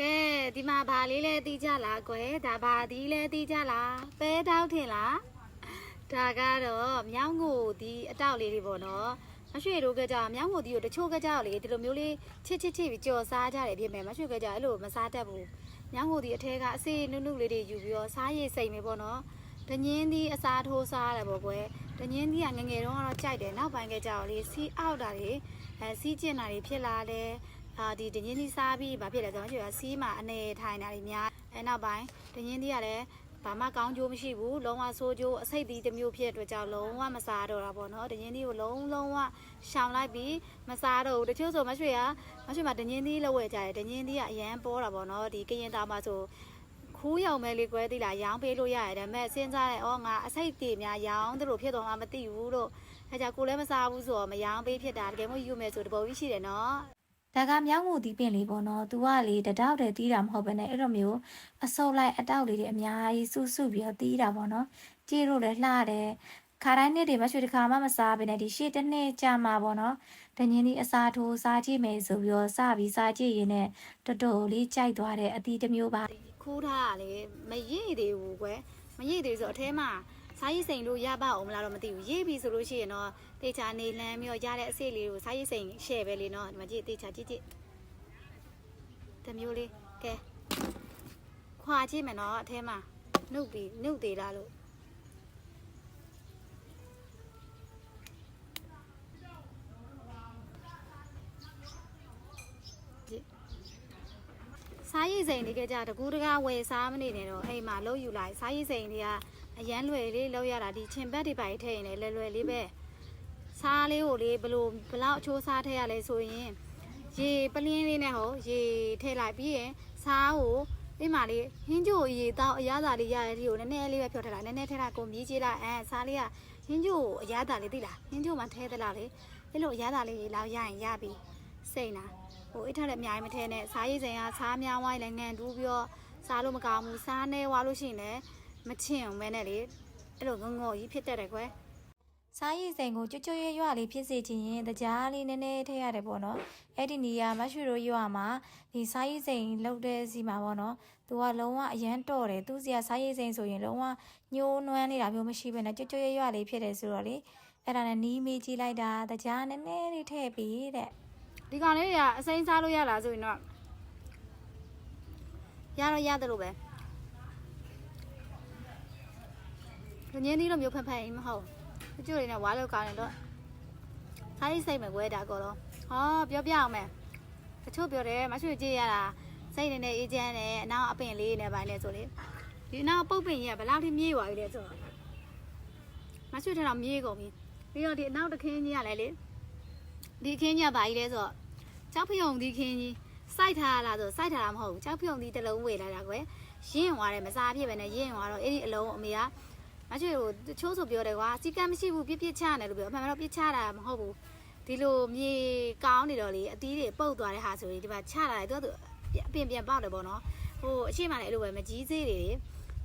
ကဲဒီမှာဘာလေးလဲတီးကြလားကွယ်ဒါဘာဒီလဲတီးကြလားပဲတောက်ထင်လားဒါကတော့မြောင်းကိုဒီအတောက်လေးတွေပေါ့နော်မရွှေတို့ကကြမြောင်းကိုဒီကိုတချို့ကကြလေဒီလိုမျိုးလေးချစ်ချစ်ချစ်ပြီးကြော်စားကြတယ်ပြင်မယ်မရွှေကကြအဲ့လိုမစားတတ်ဘူးမြောင်းကိုဒီအထဲကအစေးနုနုလေးတွေယူပြီးတော့စားရည်စိတ်နေပေါ့နော်တငင်းဒီအစားထိုးစားရတယ်ပေါ့ကွယ်တငင်းဒီကငငယ်တုန်းကတော့ကြိုက်တယ်နောက်ပိုင်းကကြတော့လေစီးအောက်တာတွေအဲစီးကျင်တာတွေဖြစ်လာတယ် အာဒီဒင်းကြီးစားပြီးဘာဖြစ်လဲဆိုတော့ကျွေးစီးမှာအနေထိုင်တာတွေများအဲနောက်ပိုင်းဒင်းကြီးကလည်းဘာမှကောင်းကျိုးမရှိဘူးလုံးဝဆိုးကျိုးအစိတ်သီးတစ်မျိုးဖြစ်တဲ့အတွက်ကြောင့်လုံးဝမစားတော့တာပေါ့နော်ဒင်းကြီးကိုလုံးလုံးဝရှောင်လိုက်ပြီးမစားတော့ဘူးတချို့ဆိုမရွှေကမရွှေမှာဒင်းကြီးလောက်ဝယ်ကြတယ်ဒင်းကြီးကအရန်ပေါ်တာပေါ့နော်ဒီကရင်သားမှာဆိုခူးရောင်မဲလေးကွဲသေးလားရောင်းပေးလို့ရတယ်ဒါပေမဲ့စဉ်းစားတယ်ဩငါအစိတ်တွေများရောင်းတို့လို့ဖြစ်တော့မှမသိဘူးလို့အဲကြောင့်ကိုလည်းမစားဘူးဆိုတော့မရောင်းပေးဖြစ်တာတကယ်မို့ယူမယ်ဆိုတပုံကြီးရှိတယ်နော် ဒါကမြောက်မှုဒီပင်လေးပေါ့နော်။ तू ကလေတတောက်တည်းတီးတာမဟုတ်ဘဲနဲ့အဲ့လိုမျိုးအစုပ်လိုက်အတောက်လေးတွေအများကြီးစုစုပြီးတော့တီးတာပေါ့နော်။ကြည့်လို့လည်းလှတယ်။ခါတိုင်းနေ့တွေမရွှေတစ်ခါမှမစားဘဲနဲ့ဒီရှေ့တစ်နေ့ကြာမှာပေါ့နော်။တညင်းဒီအစာထိုးစားကြည့်မယ်ဆိုပြီးတော့စပြီးစားကြည့်ရင်လည်းတော်တော်လေးကြိုက်သွားတဲ့အသီးတစ်မျိုးပါခူးထားတာလေမရည်သေးဘူးကွယ်မရည်သေးဆိုအထဲမှာ စားရည်စိန်လို့ရပါအောင်မလားတော့မသိဘူးရေးပြီဆိုလို့ရှိရင်တော့တေချာနေလန်းပြီးတော့ရတဲ့အစိတ်လေးကိုစားရည်စိန်ရှယ်ပဲလေနော်ဒီမှာကြည့်တေချာကြည့်ကြည့်တမျိုးလေးကဲခွာကြည့်မယ်နော်အထဲမှာနှုတ်ပြီးနှုတ်သေးလားလို့ကြည့်စားရည်စိန်တွေကကြတကူတကားဝယ်စားမနေနဲ့တော့အိမ်မှာလုံးယူလိုက်စားရည်စိန်တွေက အရန်လွယ်လေးလောက်ရတာဒီချင်ဘက်တွေပါထည့်ရင်လည်းလွယ်လွယ်လေးပဲစားလေးကိုလေဘလို့ဘလောက်အချိုးစားထည့်ရလဲဆိုရင်ရေပလင်းလေးနဲ့ဟောရေထည့်လိုက်ပြီးရင်စားကိုဒီမှာလေးဟင်းကျိုရေတောက်အရသာလေးရတဲ့ဒီကိုနည်းနည်းလေးပဲဖြောထည့်လိုက်နည်းနည်းထည့်လိုက်ကိုမြည်ကြည့်လိုက်အဲစားလေးကဟင်းကျိုအရသာလေးသိလားဟင်းကျိုမှထည့်သလားလေအဲ့လိုအရသာလေးလောက်ရရင်ရပြီစိတ်လားဟိုအိတ်ထက်လည်းအများကြီးမထဲနဲ့စားရည်စိန်ကစားများဝိုင်းလည်းငံတူးပြီးတော့စားလို့မကောင်းဘူးစားနေွားလို့ရှိရင်လည်း မချင်အောင်ပဲနဲ့လေအဲ့လိုငုံငုံကြီးဖြစ်တတ်တယ်ကွယ်စားရည်စိန်ကိုကျွတ်ကျွတ်ရွရွလေးဖြစ်စေချင်ရင်တကြားလေးနည်းနည်းထည့်ရတယ်ပေါ့နော်အဲ့ဒီနေရာမရွှေတို့ရွာမှာဒီစားရည်စိန်လောက်တဲ့စီမှာပေါ့နော်သူကလုံးဝအရန်တော့တယ်သူစီကစားရည်စိန်ဆိုရင်လုံးဝညှိုးနွမ်းနေတာမျိုးမရှိဘဲနဲ့ကျွတ်ကျွတ်ရွရွလေးဖြစ်တယ်ဆိုတော့လေအဲ့ဒါနဲ့နီးမေးကြည့်လိုက်တာတကြားနည်းနည်းလေးထည့်ပြီးတဲ့ဒီကောင်လေးတွေကအစိမ်းစားလို့ရလားဆိုရင်တော့ရတော့ရတယ်လို့ပဲ ညင်းသီးလိုမျိုးဖက်ဖက်ရင်မဟုတ်ဘူးတချို့တွေနဲ့ဝါလောက်ကောင်းတယ်တော့စားရည်စိတ်မယ်ကွယ်ဒါကောတော့ဟောပြောပြအောင်မယ်တချို့ပြောတယ်မရွှေကြည့်ရတာစိတ်နေနေအေးချမ်းတယ်အနောက်အပင်လေးနဲ့ပိုင်းနဲ့ဆိုလေဒီနောက်ပုတ်ပင်ကြီးကဘယ်လောက်ထိမြေးသွားပြီလဲဆိုတော့မရွှေထတော့မြေးကုန်ပြီပြီးတော့ဒီအနောက်တခင်းကြီးကလည်းလေဒီခင်းကြီးကဘာကြီးလဲဆိုတော့ကြောက်ဖျုံဒီခင်းကြီးစိုက်ထားရလားဆိုစိုက်ထားတာမဟုတ်ဘူးကြောက်ဖျုံဒီတစ်လုံးဝေလာတာကွယ်ရင့်သွားတယ်မစားဖြစ်ပဲနဲ့ရင့်သွားတော့အဲ့ဒီအလုံးအမေက မချွေကိုတချို့ဆိုပြောတယ်ကွာစီကံမရှိဘူးပြစ်ပြစ်ချတယ်လို့ပြောအမှန်တော့ပြစ်ချတာမဟုတ်ဘူးဒီလိုမြေကောင်းနေတော့လေအသီးတွေပုတ်သွားတဲ့ဟာဆိုရင်ဒီမှာချလာတယ်သူကသူအပင်ပြန်ပေါက်တယ်ပေါ့နော်ဟိုအရှိမလည်းအဲ့လိုပဲမကြီးစေးတွေ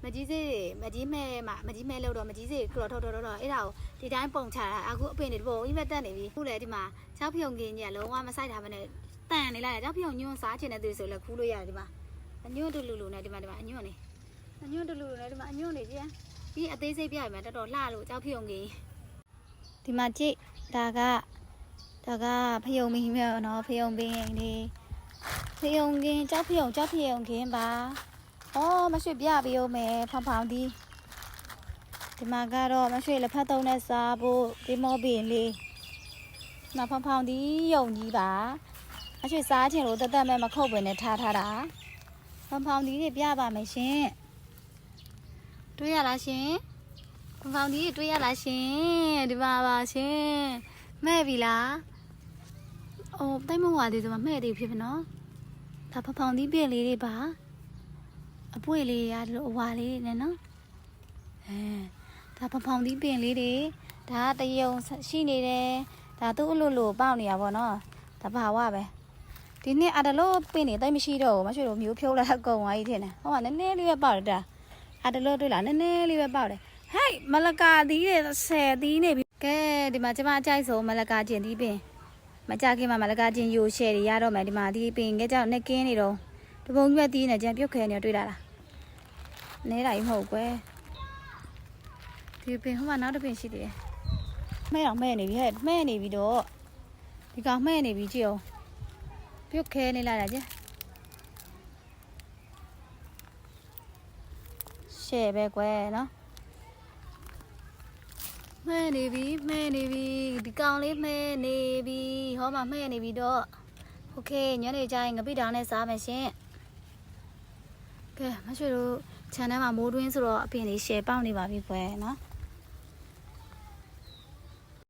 မကြီးစေးတွေမကြီးမဲမှာမကြီးမဲလို့တော့မကြီးစေးကလော်ထော်ထော်ထော်အဲ့ဒါကိုဒီတိုင်းပုံချတာအခုအပင်တွေပုံအိမ်မတက်နေပြီခုလေဒီမှာချောက်ဖြုံကင်းကြီးကလုံးဝမဆိုင်တာမနဲ့တန်နေလိုက်ချောက်ဖြုံညွန့်စားချင်တဲ့သူဆိုလည်းခူးလို့ရတယ်ဒီမှာအညွန့်တူလူလူနဲ့ဒီမှာဒီမှာအညွန့်နေအညွန့်တူလူလူနဲ့ဒီမှာအညွန့်နေကြည့် ဒီအသေးစိတ်ပြရမယ်တော်တော်လှလို့ကြောက်ဖြုံကြီးဒီမှာကြည့်ဒါကဒါကဖယုံမင်းမြောနော်ဖယုံပင်းနေဖယုံကင်းကြောက်ဖြုံကြောက်ဖြုံကင်းပါဩမရွှေပြပေးအောင်မယ်ဖောင်ဖောင်ဒီဒီမှာကတော့မရွှေလက်ဖက်သုံးနဲ့စားဖို့ဒီမောပင်လေးမဖောင်ဖောင်ဒီယုံကြီးပါမရွှေစားချင်လို့တသက်မဲ့မခုတ်ပင်နဲ့ထားထားတာဖောင်ဖောင်ဒီတွေပြပါမယ်ရှင် တွေ့ရလားရှင်ဖောင်ဖောင်ဒီတွေ့ရလားရှင်ဒီပါပါရှင်မဲ့ပြီလားအိုးတိတ်မဝသေးဆိုမှမဲ့သေးဖြစ်ဖနော်ဒါဖောင်ဖောင်ဒီပြည့်လေးတွေပါအပွေလေးရလို့အဝါလေးတွေနဲ့နော်အဲဒါဖောင်ဖောင်ဒီပင်လေးတွေဒါတယုံရှိနေတယ်ဒါသူ့အလိုလိုပေါက်နေတာပေါ့နော်ဒါဘာဝပဲဒီနေ့အတလို့ပင်နေတိတ်မရှိတော့ဘူးမရွှေတို့မျိုးဖြုတ်လိုက်အကုန်သွားကြီးထင်တယ်ဟောကနည်းနည်းလေးပဲပေါက်တယ်ဒါ အတလို့တွေ့လားနည်းနည်းလေးပဲပေါက်တယ်ဟဲ့မလကာသီးတွေ10သီးနေပြီကဲဒီမှာကျမအကြိုက်ဆုံးမလကာကျင်သီးပင်မကြခင်မှာမလကာကျင်ယူရှယ်တွေရတော့မယ်ဒီမှာဒီပင်ကကြောက်နေကင်းနေတော့တပုံကြီးပဲတီးနေကြပြုတ်ခဲနေတွေ့လာတာနေတာကြီးမဟုတ်ကွယ်ဒီပင်ဟိုမှာနောက်တစ်ပင်ရှိသေးတယ်မဲ့တော့မဲ့နေပြီဟဲ့မဲ့နေပြီတော့ဒီကောင်မဲ့နေပြီကြည့်အောင်ပြုတ်ခဲနေလာတာကြ ရှယ်ပဲကွယ်နော်မဲနေပြီမဲနေပြီဒီကောင်လေးမဲနေပြီဟောမှာမဲနေပြီတော့โอเคညနေကျရင်ငပိတောင်နဲ့စားမယ်ရှင်ကဲမရွှေတို့ channel မှာမိုးတွင်းဆိုတော့အပြင်လေး share ပေါက်နေပါပြီကွယ်နော်